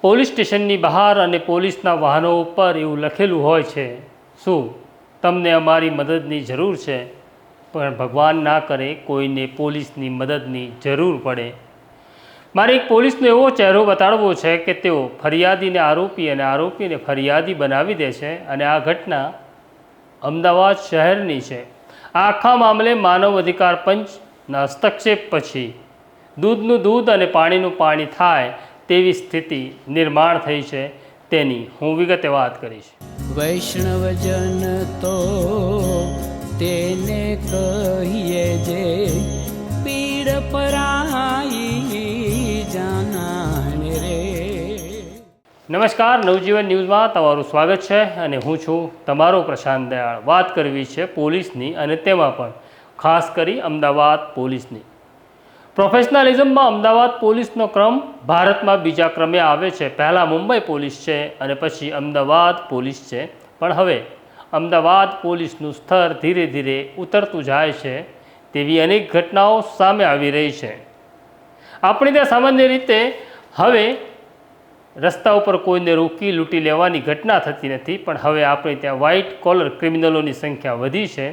Police સ્ટેશનની બહાર અને પોલીસના વાહનો ઉપર એવું લખેલું હોય છે. શું તમને અમારી મદદની જરૂર છે? પણ ભગવાન ના કરે કોઈને પોલીસની મદદની જરૂર પડે. મારે એક પોલીસનો એવો ચહેરો બતાડવો છે કે તેઓ ફરિયાદીને આરોપી અને આરોપીને ફરિયાદી બનાવી દે છે અને આ ઘટના અમદાવાદ શહેરની છે. આખા મામલે માનવ અધિકાર પંચના હસ્તક્ષેપ પછી દૂધનું દૂધ અને પાણીનું પાણી થાય તેવી સ્થિતિ નિર્માણ થઈ છે તેની હું વિગતે વાત કરીશ. વૈષ્ણવજન તો તેને કહીએ જે પીડ પરાઈ જાનાને રે. નમસ્કાર નવજીવન ન્યૂઝમાં તમારું સ્વાગત છે અને હું છું તમારો પ્રશાંત દયાળ. વાત કરવી છે પોલીસની અને તેમાં પણ ખાસ કરી અમદાવાદ પોલીસની. પ્રોફેશનલિઝમમાં અમદાવાદ પોલીસનો ક્રમ ભારતમાં બીજા ક્રમે આવે છે. પહેલાં મુંબઈ પોલીસ છે અને પછી અમદાવાદ પોલીસ છે. પણ હવે અમદાવાદ પોલીસનું સ્તર ધીરે ધીરે ઉતરતું જાય છે તેવી અનેક ઘટનાઓ સામે આવી રહી છે. આપણે ત્યાં સામાન્ય રીતે હવે રસ્તા ઉપર કોઈને રોકી લૂંટી લેવાની ઘટના થતી નથી, પણ હવે આપણે ત્યાં વ્હાઇટ કોલર ક્રિમિનલોની સંખ્યા વધી છે.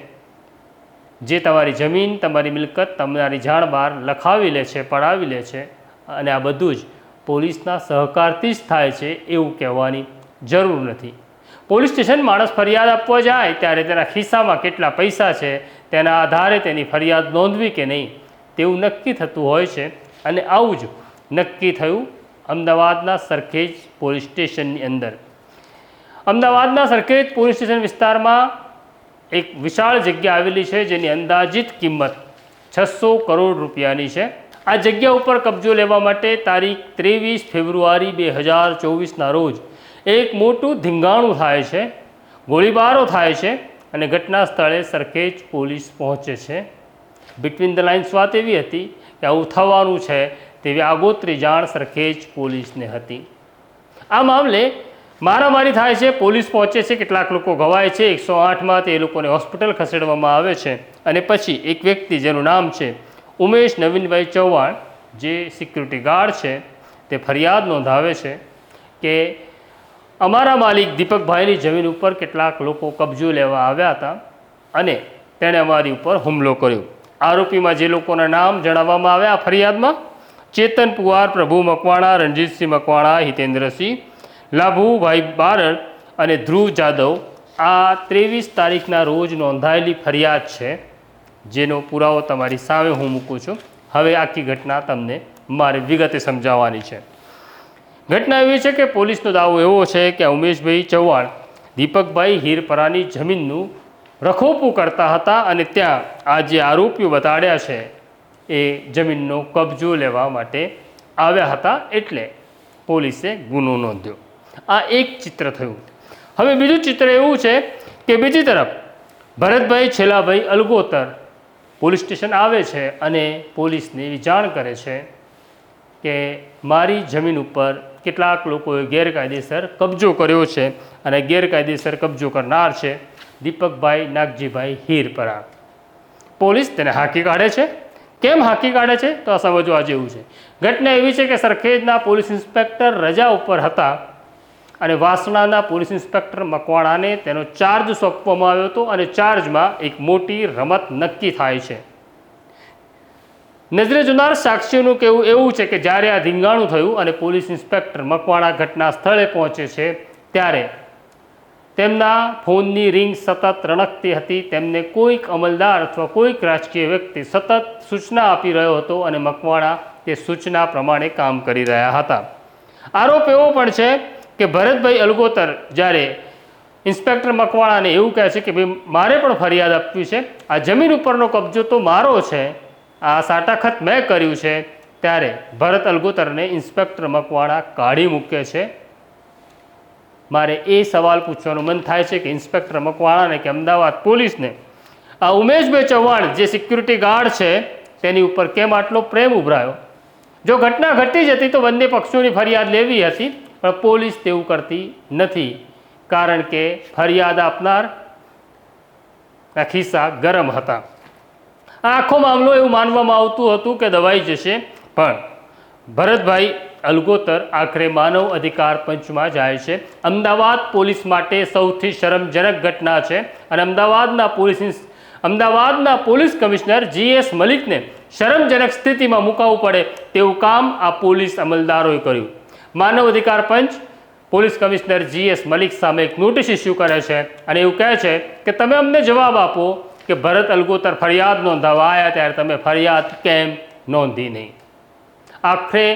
જે તમારી જમીન, તમારી મિલકત, તમારી જાણ બહાર લખાવી લે છે, પડાવી લે છે, અને આ બધું જ પોલીસના સહકારથી જ થાય છે એવું કહેવાની જરૂર નથી. પોલીસ સ્ટેશન માણસ ફરિયાદ આપવા જાય ત્યારે તેના ખિસ્સામાં કેટલા પૈસા છે, તેના આધારે તેની ફરિયાદ નોંધવી કે નહીં, તેવું નક્કી થતું હોય છે, અને આવું જ નક્કી થયું અમદાવાદના સરખેજ પોલીસ સ્ટેશનની અંદર. અમદાવાદના સરખેજ પોલીસ સ્ટેશન વિસ્તારમાં એક વિશાળ જગ્યા આવેલી છે જેની અંદાજિત કિંમત છસો કરોડ રૂપિયાની છે. આ જગ્યા ઉપર કબજો લેવા માટે તારીખ ત્રેવીસ ફેબ્રુઆરી બે હજાર ચોવીસના રોજ એક મોટું ધીંગાણું થાય છે, ગોળીબારો થાય છે અને ઘટના સ્થળે સરખેજ પોલીસ પહોંચે છે. બિટવીન ધ લાઇન્સ વાત એવી હતી કે આવું થવાનું છે તેવી આગોતરી જાણ સરખેજ પોલીસને હતી. આ મામલે મારામારી થાય છે, પોલીસ પહોંચે છે, કેટલાક લોકો ઘવાય છે, એકસો આઠમાં તે લોકોને હોસ્પિટલ ખસેડવામાં આવે છે અને પછી એક વ્યક્તિ જેનું નામ છે ઉમેશ નવીનભાઈ ચૌહાણ, જે સિક્યુરિટી ગાર્ડ છે, તે ફરિયાદ નોંધાવે છે કે અમારા માલિક દીપકભાઈની જમીન ઉપર કેટલાક લોકો કબજો લેવા આવ્યા હતા અને તેણે અમારી ઉપર હુમલો કર્યો. આરોપીમાં જે લોકોના નામ જણાવવામાં આવ્યા ફરિયાદમાં ચેતન પુવાર, પ્રભુ મકવાણા, રણજીતસિંહ મકવાણા, હિતેન્દ્રસિંહ લાભુભાઈ બારડ અને ધ્રુવ જાદવ આ ત્રેવીસ તારીખના રોજ નોંધાયેલી ફરિયાદ છે, જેનો પુરાવો તમારી સામે હું મૂકું છું. હવે આખી ઘટના તમને મારે વિગતે સમજાવવાની છે. ઘટના એવી છે કે પોલીસનો દાવો એવો છે કે ઉમેશભાઈ ચૌહાણ, દીપકભાઈ હીરપરાની જમીનનું રખોપું કરતા હતા અને ત્યાં આ જે આરોપીઓ બતાડ્યા છે એ જમીનનો કબજો લેવા માટે આવ્યા હતા એટલે પોલીસે ગુનો નોંધ્યો. આ એક ચિત્ર થયું. હવે બીજું ચિત્ર એવું છે કે બીજી તરફ ભરતભાઈ છેલ્લાભાઈ અલગોતર પોલીસ સ્ટેશન આવે છે અને પોલીસને એવી જાણ કરે છે કે મારી જમીન ઉપર કેટલાક લોકોએ ગેરકાયદેસર કબજો કર્યો છે અને ગેરકાયદેસર કબજો કરનાર છે દીપકભાઈ નાગજીભાઈ હીરપરા. પોલીસ તેને હાંકી કાઢે છે. કેમ હાંકી કાઢે છે? તો આ સમજવા જેવું છે. ઘટના એવી છે કે સરખેજના પોલીસ ઇન્સ્પેક્ટર રજા ઉપર હતા અને વાસણાના પોલીસ ઇન્સ્પેક્ટર મકવાણાને તેનો ચાર્જ સોંપવામાં આવ્યો હતો અને ચાર્જમાં એક મોટી રમત નક્કી થાય છે. નજરે જોનાર સાક્ષીઓનું કહેવું એવું છે કે જ્યારે આ ધીંગાણું થયું અને પોલીસ ઇન્સ્પેક્ટર મકવાણા ઘટના સ્થળે પહોંચે છે, ત્યારે તેમના ફોનની રિંગ સતત રણકતી હતી, તેમને કોઈક અમલદાર અથવા કોઈક રાજકીય વ્યક્તિ સતત સૂચના આપી રહ્યો હતો અને મકવાણા તે સૂચના પ્રમાણે કામ કરી રહ્યા હતા. આરોપ એવો પણ છે કે ભરતભાઈ અલગોતર જ્યારે ઇન્સ્પેક્ટર મકવાણાને એવું કહે છે કે ભાઈ, મારે પણ ફરિયાદ આપવી છે. આ જમીન ઉપરનો કબજો તો મારો છે. આ સાટાખત મેં કર્યું છે. ત્યારે ભરત અલગોતરને ઇન્સ્પેક્ટર મકવાણા કાઢી મૂકે છે. મારે એ સવાલ પૂછવાનું મન થાય છે કે ઇન્સ્પેક્ટર મકવાણાને કે અમદાવાદ પોલીસને, આ ઉમેશભાઈ ચૌહાણ જે સિક્યુરિટી ગાર્ડ છે, તેની ઉપર કેમ આટલો પ્રેમ ઉભરાયો? જો ઘટના ઘટી જતી તો બંને પક્ષોની ફરિયાદ લેવી હતી. પોલીસ તેવું કરતી નથી. કારણ કે ફરિયાદ આપનાર આ ખિસ્સા ગરમ હતા. આખો મામલો એવું માનવામાં આવતું હતું કે દવાઈ જશે, પણ ભરતભાઈ અલગોતર આખરે માનવ અધિકાર પંચમાં જાય છે. અમદાવાદ પોલીસ માટે સૌથી શરમજનક ઘટના છે અને અમદાવાદના પોલીસ અમદાવાદના પોલીસ કમિશનર જીએસ મલિકને શરમજનક સ્થિતિમાં મુકાવવું પડે તેવું કામ આ પોલીસ અમલદારોએ કર્યું. માનવ અધિકાર પંચ, police commissioner G S Malik સામે એક નોટિસ ઇસ્યુ કરે છે અને એવું કહે છે કે તમે અમને જવાબ આપો કે ભરત અલગોતર ફરિયાદ નોંધાવા આવ્યા ત્યારે તમે ફરિયાદ કેમ નોંધી નહીં? આખરે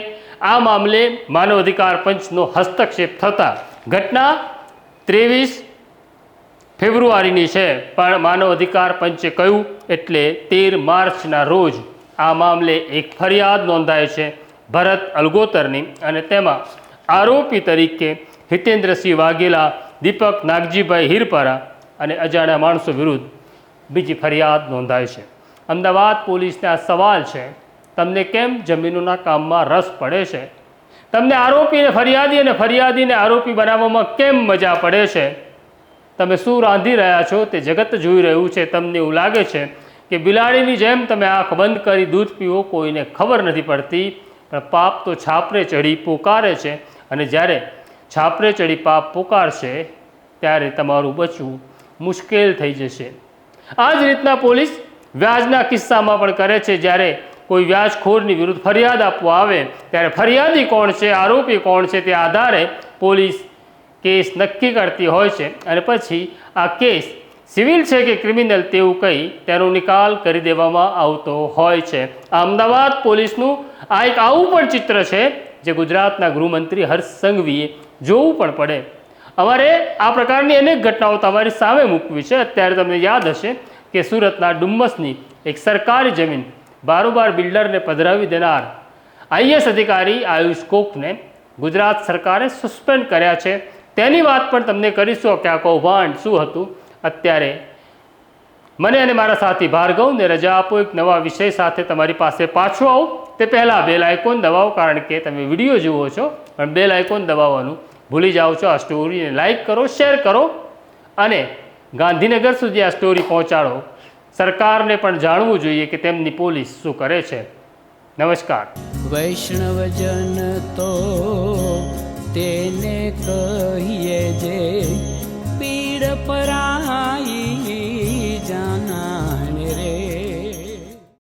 આ મામલે માનવ અધિકાર પંચનો હસ્તક્ષેપ થતાં ઘટના ત્રેવીસ ફેબ્રુઆરીની છે. પણ માનવ અધિકાર પંચે કહ્યું, એટલે તેર માર્ચના રોજ આ મામલે એક ફરિયાદ નોંધાય છે. ભરત અલગોતરની અને તેમાં આરોપી તરીકે હિતેન્દ્રસિંહ વાઘેલા, દીપક નાગજીભાઈ હિરપરા અને અજાણ્યા માણસો વિરુદ્ધ બીજી ફરિયાદ નોંધાય છે. અમદાવાદ પોલીસને આ સવાલ છે, તમને કેમ જમીનોના કામમાં રસ પડે છે? તમને આરોપીને ફરિયાદી અને ફરિયાદીને આરોપી બનાવવામાં કેમ મજા પડે છે? તમે શું રાંધી રહ્યા છો? તે જગત જોઈ રહ્યું છે. તમને એવું લાગે છે કે બિલાડીની જેમ તમે આંખ બંધ કરી દૂધ પીવો, કોઈને ખબર નથી પડતી પણ પાપ તો છાપરે ચડી પોકારે છે અને જ્યારે છાપરે ચડી પાપ પોકારશે, ત્યારે તમારું બચવું મુશ્કેલ થઈ જશે. આ જ રીતના પોલીસ વ્યાજના કિસ્સામાં પણ કરે છે. જ્યારે કોઈ વ્યાજખોરની વિરુદ્ધ ફરિયાદ આપવા આવે, ત્યારે ફરિયાદી કોણ છે, આરોપી કોણ છે, તે આધારે પોલીસ કેસ નક્કી કરતી હોય છે. અને પછી આ કેસ સિવિલ છે કે ક્રિમિનલ તેવું કહી તેનો નિકાલ કરી દેવામાં આવતો હોય છે. અમદાવાદ પોલીસનું આ એક આવું પણ ચિત્ર છે જે ગુજરાતના ગૃહમંત્રી હર્ષ સંઘવીએ જોવું પણ પડે. અમારે આ પ્રકારની અનેક ઘટનાઓ તમારી સામે મૂકવી છે. અત્યારે તમને યાદ હશે કે સુરતના ડુમ્મસની એક સરકારી જમીન બારોબાર બિલ્ડરને પધરાવી દેનાર આઈએસ અધિકારી આયુષ કોકને ગુજરાત સરકારે સસ્પેન્ડ કર્યા છે. તેની વાત પણ તમને કરીશું. કે આ કૌભાંડ શું હતું? અત્યારે મને અને મારા સાથી ભાર્ગવને રજા આપો, એક નવા વિષય સાથે તમારી પાસે પાછો આવું. તે પહેલાં બેલ આઇકોન દબાવો, કારણ કે તમે વીડિયો જુઓ છો, પણ બેલ આઇકોન દબાવવાનું ભૂલી જાઓ છો. આ સ્ટોરીને લાઇક કરો શેર કરો અને ગાંધીનગર સુધી આ સ્ટોરી પહોંચાડો. સરકારને પણ જાણવું જોઈએ કે તેમની પોલીસ શું કરે છે. નમસ્કાર. વૈષ્ણવજન તો તેને કહીએ જે